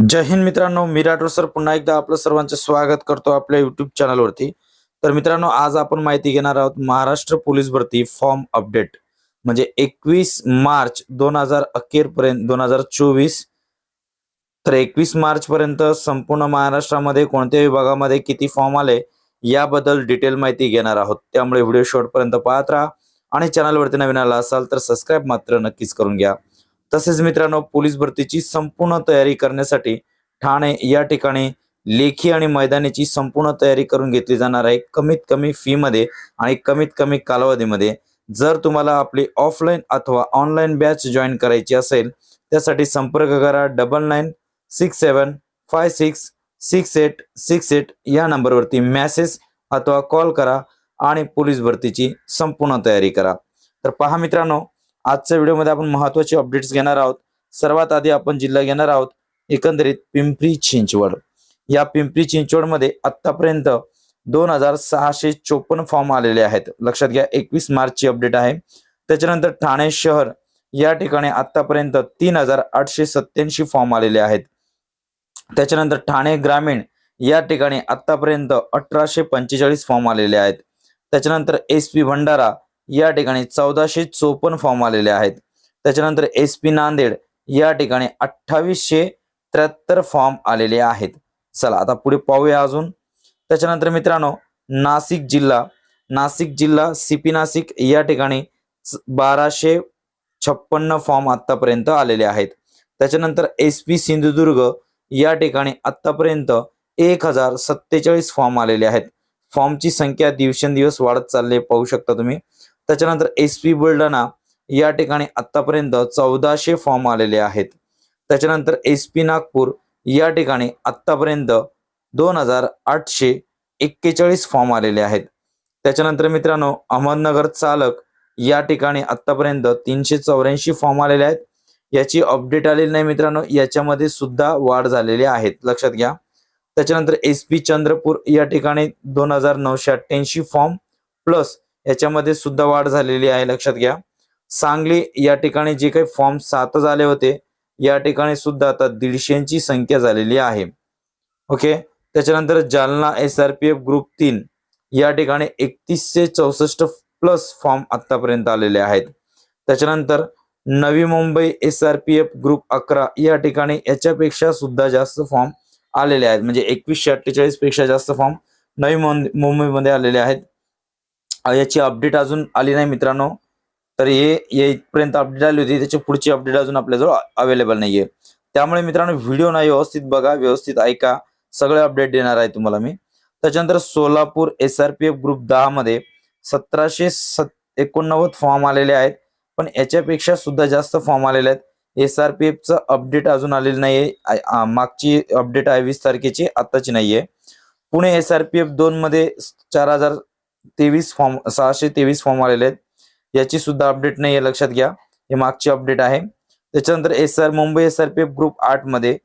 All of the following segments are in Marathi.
जय हिंद मित्रांनो मी राठोड सर. पुन्हा एकदा आपलं सर्वांचं स्वागत करतो आपल्या युट्यूब चॅनलवरती तर मित्रांनो आज आपण माहिती घेणार आहोत महाराष्ट्र पोलीस भरती फॉर्म अपडेट म्हणजे एकवीस मार्च दोन हजार अखेर पर्यंत दोन हजार चोवीस तर एकवीस मार्च पर्यंत संपूर्ण महाराष्ट्रामध्ये कोणत्या विभागामध्ये किती फॉर्म आले याबद्दल डिटेल माहिती घेणार आहोत. त्यामुळे व्हिडिओ शेवटपर्यंत पाहत राहा. आणि चॅनलवरती नवीन आला असाल तर सबस्क्राईब मात्र नक्कीच करून घ्या. तसेच मित्रांनो पोलीस भरतीची संपूर्ण तयारी करण्यासाठी ठाणे या ठिकाणी लेखी आणि मैदानीची संपूर्ण तयारी करून घेतली जाणार आहे. कमीत कमी फीमध्ये आणि कमीत कमी कालावधीमध्ये जर तुम्हाला आपली ऑफलाईन अथवा ऑनलाईन बॅच जॉईन करायची असेल त्यासाठी संपर्क करा double nine six seven five six six eight six eight या नंबरवरती मॅसेज अथवा कॉल करा आणि पोलीस भरतीची संपूर्ण तयारी करा. तर पहा मित्रांनो आजच्या व्हिडिओमध्ये आपण महत्त्वाचे अपडेट्स घेणार आहोत. सर्वात आधी आपण जिल्हा घेणार आहोत. एकंदरीत पिंपरी चिंचवड. या पिंपरी चिंचवडमध्ये आतापर्यंत दोन हजार सहाशे चोपन्न फॉर्म आलेले आहेत. लक्षात घ्या एकवीस मार्चची अपडेट आहे. त्याच्यानंतर ठाणे शहर या ठिकाणी आतापर्यंत तीन हजार आठशे सत्याऐंशी फॉर्म आलेले आहेत. त्याच्यानंतर ठाणे ग्रामीण या ठिकाणी आतापर्यंत अठराशे पंचेचाळीस फॉर्म आलेले आहेत. त्याच्यानंतर एस पी भंडारा या ठिकाणी चौदाशे चोपन्न फॉर्म आलेले आहेत. त्याच्यानंतर एस पी नांदेड या ठिकाणी अठ्ठावीसशे त्र्याहत्तर फॉर्म आलेले आहेत. चला आता पुढे पाहूया अजून. त्याच्यानंतर मित्रांनो नाशिक जिल्हा. नाशिक जिल्हा सीपी नाशिक या ठिकाणी बाराशे छप्पन्न फॉर्म आतापर्यंत आलेले आहेत. त्याच्यानंतर एस पी सिंधुदुर्ग या ठिकाणी आतापर्यंत एक हजार सत्तेचाळीस फॉर्म आलेले आहेत. फॉर्मची संख्या दिवसेंदिवस वाढत चालले पाहू शकता तुम्ही. त्याच्यानंतर एस पी बुलढाणा या ठिकाणी आतापर्यंत चौदाशे फॉर्म आलेले आहेत. त्याच्यानंतर एस पी नागपूर या ठिकाणी आतापर्यंत दोन हजार आठशे एक्केचाळीस फॉर्म आलेले आहेत. त्याच्यानंतर मित्रांनो अहमदनगर चालक या ठिकाणी आतापर्यंत तीनशे चौऱ्याऐंशी फॉर्म आलेले आहेत. याची अपडेट आलेली नाही मित्रांनो याच्यामध्ये सुद्धा वाढ झालेली आहेत लक्षात घ्या. त्याच्यानंतर एस पी चंद्रपूर या ठिकाणी दोन हजार नऊशे अठ्ठ्याऐंशी फॉर्म प्लस याच्यामध्ये सुद्धा वाढ झालेली आहे लक्षात घ्या. सांगली या ठिकाणी जे काही फॉर्म सात झाले होते या ठिकाणी सुद्धा आता दीडशेची संख्या झालेली आहे. ओके त्याच्यानंतर Jalna S R P F group तीन या ठिकाणी एकतीसशे चौसष्ट प्लस फॉर्म आतापर्यंत आलेले आहेत. त्याच्यानंतर Navi Mumbai S R P F group अकरा या ठिकाणी याच्यापेक्षा सुद्धा जास्त फॉर्म आलेले आहेत. म्हणजे एकवीसशे अठ्ठेचाळीसपेक्षा जास्त फॉर्म नवी मुंबईमध्ये आलेले आहेत. याची अपडेट अजून आली नाही मित्रांनो. तर हे हे इथपर्यंत अपडेट आली होती त्याची पुढची अपडेट अजून आपल्याजवळ अवेलेबल नाहीये. त्यामुळे मित्रांनो व्हिडिओ नाही व्यवस्थित बघा व्यवस्थित ऐका. सगळे अपडेट देणार आहे तुम्हाला मी. त्याच्यानंतर Solapur S R P F group दहा मध्ये सतराशे सत एकोणनव्वद फॉर्म आलेले आहेत. पण याच्यापेक्षा सुद्धा जास्त फॉर्म आलेले आहेत. एस आर पी एफचं अपडेट अजून आलेलं नाहीये. मागची अपडेट आहे वीस तारखेची आताची नाहीये. Pune S R P F दोन मध्ये चार हजार तेवीस फॉर्म सहाशे तेवीस फॉर्म आलेले आहेत. याची सुद्धा अपडेट नाही आहे लक्षात घ्या. हे मागची अपडेट आहे. त्याच्यानंतर S R Mumbai S R P F group आठमध्ये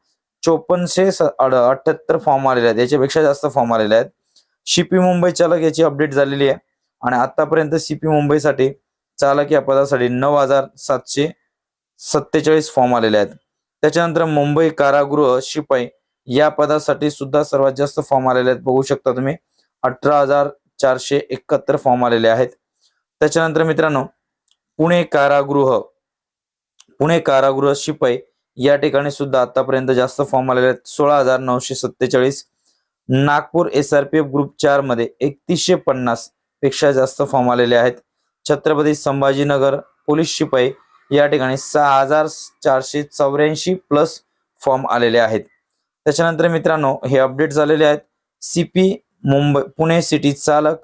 चोपन्नशे अठ्याहत्तर फॉर्म आलेले आहेत. याच्यापेक्षा जास्त फॉर्म आलेले आहेत. शिपी मुंबई चालक याची अपडेट झालेली आहे. आणि आतापर्यंत सीपी मुंबईसाठी चालक या पदासाठी नऊ हजार सातशे सत्तेचाळीस फॉर्म आलेले आहेत. त्याच्यानंतर मुंबई कारागृह शिपाई या पदासाठी सुद्धा सर्वात जास्त फॉर्म आलेले आहेत. बघू शकता तुम्ही. अठरा हजार चारशे एकाहत्तर फॉर्म आलेले आहेत. त्याच्यानंतर मित्रांनो पुणे कारागृह पुणे कारागृह शिपाई या ठिकाणी सुद्धा आतापर्यंत जास्त फॉर्म आलेले आहेत. सोळा हजार नऊशे सत्तेचाळीस. Nagpur S R P F group चारमध्ये एकतीसशे पन्नासपेक्षा जास्त फॉर्म आलेले आहेत. छत्रपती संभाजीनगर पोलीस शिपाई या ठिकाणी सहा हजार चारशे चौऱ्याऐंशी प्लस फॉर्म आलेले आहेत. त्याच्यानंतर मित्रांनो हे अपडेट झालेले आहेत. सीपी मुंबई पुणे सिटी चालक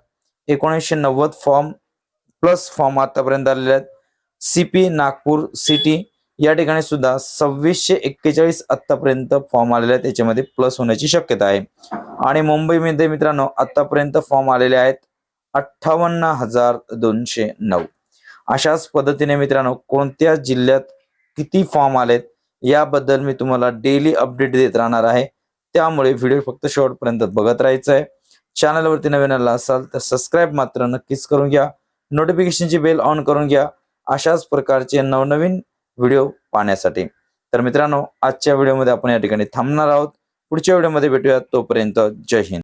एकोणीसशे नव्वद फॉर्म प्लस फॉर्म आतापर्यंत आलेले आहेत. सीपी नागपूर सिटी या ठिकाणी सुद्धा सव्वीसशे एक्केचाळीस आतापर्यंत फॉर्म आलेले आहेत. त्याच्यामध्ये प्लस होण्याची शक्यता आहे. आणि मुंबईमध्ये मित्रांनो आतापर्यंत फॉर्म आलेले आहेत अठ्ठावन्न हजार दोनशे नऊ. अशाच पद्धतीने मित्रांनो कोणत्या जिल्ह्यात किती फॉर्म आलेत याबद्दल मी तुम्हाला डेली अपडेट देत राहणार आहे. त्यामुळे व्हिडिओ फक्त शेवटपर्यंत बघत राहायचं आहे. चॅनलवरती नवीन आला असाल तर सबस्क्राईब मात्र नक्कीच करून घ्या. नोटिफिकेशनची बेल ऑन करून घ्या. अशाच प्रकारचे नवनवीन व्हिडिओ पाहण्यासाठी. तर मित्रांनो आजच्या व्हिडिओमध्ये आपण या ठिकाणी थांबणार आहोत. पुढच्या व्हिडिओमध्ये भेटूया तोपर्यंत जय हिंद.